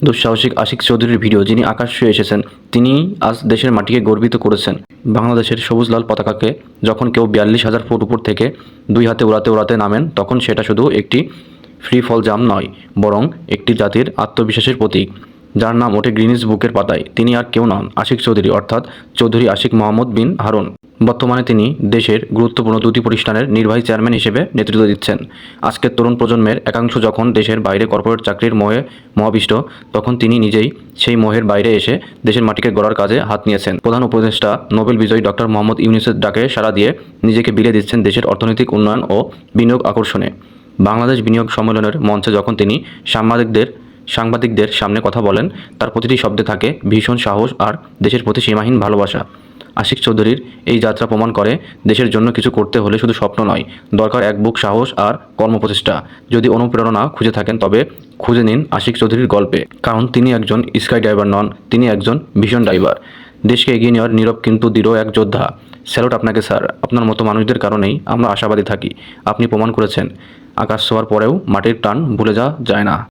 দুঃসাহসিক আশিক চৌধুরীর ভিডিও যিনি আকাশ ছুঁয়ে এসেছেন তিনি আজ দেশের মাটিকে গর্বিত করেছেন। বাংলাদেশের সবুজ লাল পতাকাকে যখন কেউ বিয়াল্লিশ হাজার ফুট উপর থেকে দুই হাতে উড়াতে উড়াতে নামেন, তখন সেটা শুধু একটি ফ্রি ফল জাম নয়, বরং একটি জাতির আত্মবিশ্বাসের প্রতীক। যার নাম ওঠে গ্রিনিস বুকের পাতায়। তিনি আর কেউ নন, আশিক চৌধুরী অর্থাৎ চৌধুরী আশিক মোহাম্মদ বিন হারুন। বর্তমানে তিনি দেশের গুরুত্বপূর্ণ দুটি প্রতিষ্ঠানের নির্বাহী চেয়ারম্যান হিসেবে নেতৃত্ব দিচ্ছেন। আজকের তরুণ প্রজন্মের একাংশ যখন দেশের বাইরে কর্পোরেট চাকরির মোহে মহাবিষ্ট, তখন তিনি নিজেই সেই মোহের বাইরে এসে দেশের মাটিকে গড়ার কাজে হাত নিয়েছেন। প্রধান উপদেষ্টা, নোবেল বিজয়ী ডক্টর মোহাম্মদ ইউনিসের ডাকে সাড়া দিয়ে নিজেকে বিলে দিচ্ছেন দেশের অর্থনৈতিক উন্নয়ন ও বিনিয়োগ আকর্ষণে। বাংলাদেশ বিনিয়োগ সম্মেলনের মঞ্চে যখন তিনি সাংবাদিকদের সাংবাদিকদের সামনে কথা বলেন, তার প্রতিটি শব্দে থাকে ভীষণ সাহস আর দেশের প্রতি সীমাহীন ভালোবাসা। আশিক চৌধুরীর এই যাত্রা প্রমাণ করে দেশের জন্য কিছু করতে হলে শুধু স্বপ্ন নয়, দরকার এক বুক সাহস আর কর্মপ্রচেষ্টা। যদি অনুপ্রেরণা খুঁজে থাকেন তবে খুঁজে নিন আশিক চৌধুরীর গল্পে। কারণ তিনি একজন স্কাই ড্রাইভার নন, তিনি একজন ভীষণ ড্রাইভার। দেশকে এগিয়ে নেওয়ার নীরব কিন্তু দৃঢ় এক যোদ্ধা। স্যালুট আপনাকে, স্যার। আপনার মতো মানুষদের কারণেই আমরা আশাবাদী থাকি। আপনি প্রমাণ করেছেন। আকাশ ছোঁয়ার পরেও মাটির টান ভুলে যাওয়া যায় না।